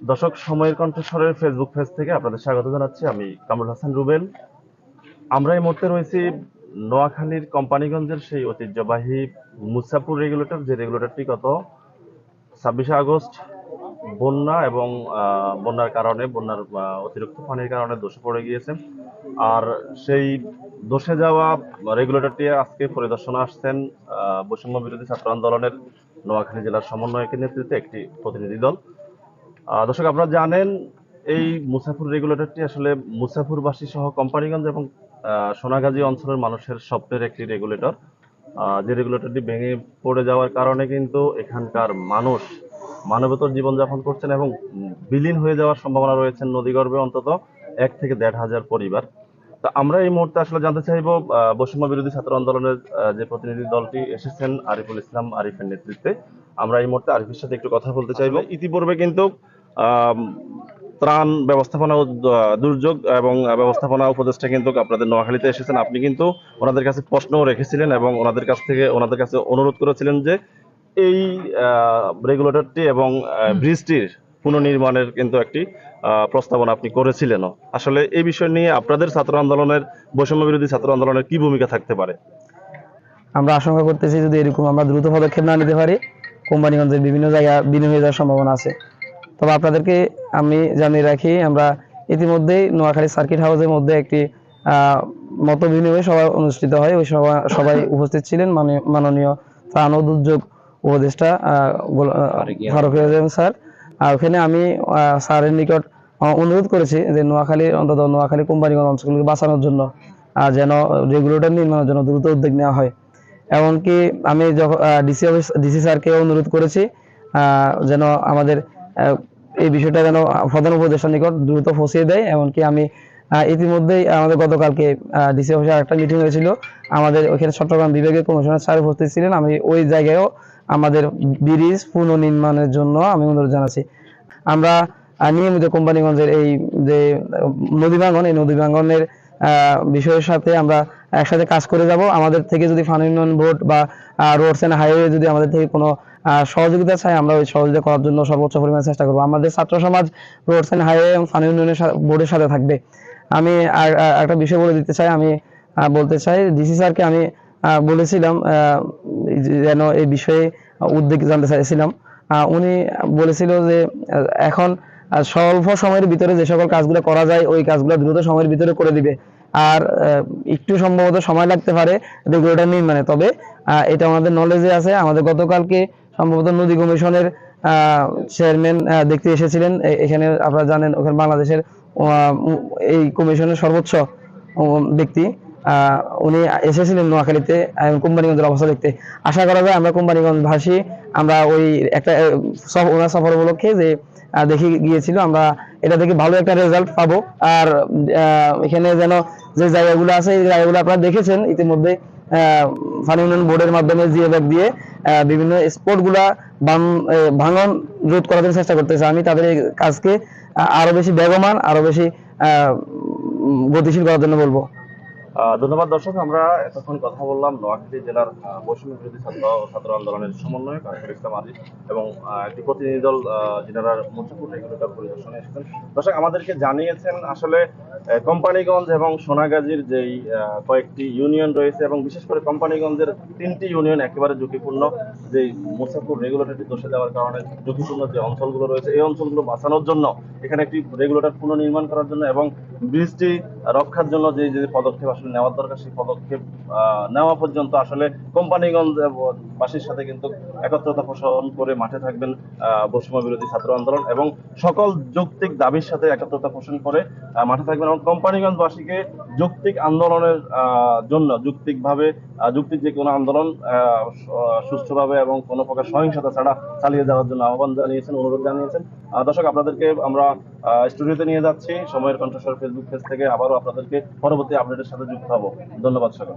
দর্শক, সময়ের কণ্ঠস্বরের ফেসবুক পেজ থেকে আপনাদের স্বাগত জানাচ্ছি। আমি কামরুল হাসান রুবেল। আমরা এই মুহূর্তে রয়েছি নোয়াখালীর কোম্পানিগঞ্জের সেই ঐতিহ্যবাহী মুসাপুর রেগুলেটর, যে রেগুলেটরটি গত ছাব্বিশে আগস্ট বন্যা এবং বন্যার কারণে, বন্যার অতিরিক্ত পানির কারণে দোষে পড়ে গিয়েছে। আর সেই দোষে যাওয়া রেগুলেটরটি আজকে পরিদর্শনে আসছেন বৈষম্য বিরোধী ছাত্র আন্দোলনের নোয়াখালী জেলার সমন্বয়কের নেতৃত্বে একটি প্রতিনিধি দল। দর্শক, আপনারা জানেন এই মুসাফুর রেগুলেটরটি আসলে মুসাফুরবাসী সহ কোম্পানিগঞ্জ এবং সোনাগাজী অঞ্চলের মানুষের স্বপ্নের একটি রেগুলেটর। যে রেগুলেটরটি ভেঙে পড়ে যাওয়ার কারণে কিন্তু এখানকার মানুষ মানবতর জীবনযাপন করছেন এবং বিলীন হয়ে যাওয়ার সম্ভাবনা রয়েছে নদীগর্ভে অন্তত এক থেকে দেড় হাজার পরিবার। তা আমরা এই মুহূর্তে আসলে জানতে চাইব বৈষম্য বিরোধী ছাত্র আন্দোলনের যে প্রতিনিধি দলটি এসেছেন, আরিফুল ইসলাম আরিফের নেতৃত্বে। আমরা এই মুহূর্তে আরিফের সাথে একটু কথা বলতে চাইব। ইতিপূর্বে কিন্তু ত্রাণ ব্যবস্থাপনা দুর্যোগ এবং ব্যবস্থাপনা উপদেষ্টা কিন্তু আপনাদের নোয়াখালীতে এসেছেন। আপনি কিন্তু ওনাদের কাছে প্রশ্নও রেখেছিলেন এবং ওনাদের কাছ থেকে ওনাদের কাছে অনুরোধ করেছিলেন যে এই রেগুলেটরটি এবং ব্রিজটির পুনর্নির্মাণের কিন্তু একটি আহ, প্রস্তাবনা আপনি করেছিলেনও। আসলে এই বিষয় নিয়ে আপনাদের ছাত্র আন্দোলনের বৈষম্য বিরোধী ছাত্র আন্দোলনের কি ভূমিকা থাকতে পারে? আমরা আশঙ্কা করতেছি যদি এরকম আমরা দ্রুত পদক্ষেপ না নিতে পারি কোম্পানিগঞ্জের বিভিন্ন জায়গা বিলীন হয়ে যাওয়ার সম্ভাবনা আছে। তবে আপনাদেরকে আমি জানিয়ে রাখি আমরা ইতিমধ্যেই নোয়াখালী সার্কিট হাউসের মধ্যে একটি মত বিনিময় সভা অনুষ্ঠিত হয়। ওই সভা সবাই উপস্থিত ছিলেন মাননীয়- ত্রাণ ও দুর্যোগ উপদেষ্টা স্যার। আর ওখানে আমি স্যারের নিকট অনুরোধ করেছি যে নোয়াখালী অন্তত নোয়াখালী কোম্পানিগঞ্জ অঞ্চলগুলোকে বাঁচানোর জন্য যেন রেগুলেটর নির্মাণের জন্য দ্রুত উদ্যোগ নেওয়া হয়। এমনকি আমি যখন ডিসি অফিস ডিসি স্যারকে অনুরোধ করেছি আহ, যেন আমাদের এই বিষয়টা যেন প্রধান উপদেষ্টার নিকট দ্রুত পৌঁছিয়ে দেয়। এমনকি আমি ইতিমধ্যেই আমাদের গতকালকে ডিসি অফিসে একটা মিটিং হয়েছিল। আমাদের ওখানে চট্টগ্রাম বিভাগীয় কমিশনার স্যার উপস্থিত ছিলেন। আমি ওই জায়গায়ও আমাদের ব্রিজ পুনর্নির্মাণের জন্য আমি অনুরোধ জানাচ্ছি। আমরা নিয়মিত কোম্পানিগঞ্জের এই যে নদী ভাঙন, এই নদী ভাঙনের বিষয়ের সাথে আমরা একসাথে কাজ করে যাব। আমাদের থেকে যদি ফান ইউনিয়ন বোর্ড বা রোডস এন্ড হাইওয়ে যদি আমাদের থেকে কোনো সহযোগিতা চাই আমরা ওই সহযোগিতা করার জন্য সর্বোচ্চ পরিমাণে চেষ্টা করব। আমাদের ছাত্র সমাজ রোডস এন্ড হাইওয়ে এবং ফান ইউনিয়নের বোর্ডের সাথে থাকবে। আমি আর একটা বিষয় বলে দিতে চাই, আমি বলতে চাই, ডিসি স্যারকে আমি বলেছিলাম যেন এই বিষয়ে উদ্যোগ জানতে চাইছিলাম। উনি বলেছিল যে এখন স্বল্প সময়ের ভিতরে যে সকল কাজগুলো করা যায়, ওই কাজগুলো দ্রুত সময়ের ভিতরে করে দিবে। আর একটু সম্ভবত সময় লাগতে পারে রেগুলেটর নির্মাণে। তবে এটা আমাদের নলেজে আছে। আমাদের গতকালকে সম্ভবত নদী কমিশনের চেয়ারম্যান দেখতে এসেছিলেন। এখানে আপনারা জানেন ওখানে বাংলাদেশের এই কমিশনের সর্বোচ্চ ব্যক্তি। উনি এসেছিলেন নোয়াখালীতে কোম্পানিগঞ্জের অবস্থা দেখতে। আশা করা যায় আমরা কোম্পানিগঞ্জ ভাসি আমরা ওই একটা ওনার সফর উপলক্ষে যে দেখে গিয়েছিল, আমরা এটা থেকে ভালো একটা রেজাল্ট পাবো। আর এখানে যেন যে জায়গাগুলো আছে, এই জায়গাগুলো আপনারা দেখেছেন ইতিমধ্যে। ফানি ইউনিয়ন বোর্ডের মাধ্যমে জিও ব্যাগ দিয়ে বিভিন্ন স্পোর্টগুলা বান- এ, ভাঙন রোধ করার জন্য চেষ্টা করতেছে। আমি তাদের এই কাজকে আরও বেশি বেগমান আরও বেশি গতিশীল করার জন্য বলব। ধন্যবাদ দর্শক, আমরা এতক্ষণ কথা বললাম নোয়াখালী জেলার বৈষম্য বিরোধী ছাত্র ছাত্র আন্দোলনের সমন্বয়ক আরিফুল ইসলাম আরিফ এবং একটি প্রতিনিধি দল যিনারা মুন্সিপুর রেগুলেটর পরিদর্শনে এসেছেন। দর্শক, আমাদেরকে জানিয়েছেন আসলে কোম্পানিগঞ্জ এবং সোনাগাজীর যেই কয়েকটি ইউনিয়ন রয়েছে এবং বিশেষ করে কোম্পানিগঞ্জের তিনটি ইউনিয়ন একেবারে ঝুঁকিপূর্ণ যে মুসাফুর রেগুলেটরটি দোষে দেওয়ার কারণে ঝুঁকিপূর্ণ যে অঞ্চলগুলো রয়েছে, এই অঞ্চলগুলো বাঁচানোর জন্য এখানে একটি রেগুলেটর পুনর্নির্মাণ করার জন্য এবং ব্রিজটি রক্ষার জন্য যে যে পদক্ষেপ আসলে নেওয়ার দরকার সেই পদক্ষেপ নেওয়া পর্যন্ত আসলে কোম্পানিগঞ্জ বাসীর সাথে কিন্তু একত্রতা পোষণ করে মাঠে থাকবেন বৈষম্য বিরোধী ছাত্র আন্দোলন এবং সকল যৌক্তিক দাবির সাথে একত্রতা পোষণ করে মাঠে থাকবেন এবং কোম্পানিগঞ্জবাসীকে যৌক্তিক আন্দোলনের জন্য যৌক্তিকভাবে আহ, যৌক্তিক যে কোনো আন্দোলন সুষ্ঠুভাবে এবং কোনো প্রকার সহিংসতা ছাড়া চালিয়ে যাওয়ার জন্য আহ্বান জানিয়েছেন অনুরোধ জানিয়েছেন। দর্শক, আপনাদেরকে আমরা স্টুডিওতে নিয়ে যাচ্ছি। সময়ের কণ্ঠস্বর ফেসবুক পেজ থেকে আবারও আপনাদেরকে পরবর্তী আপডেটের সাথে যুক্ত হব। ধন্যবাদ সকল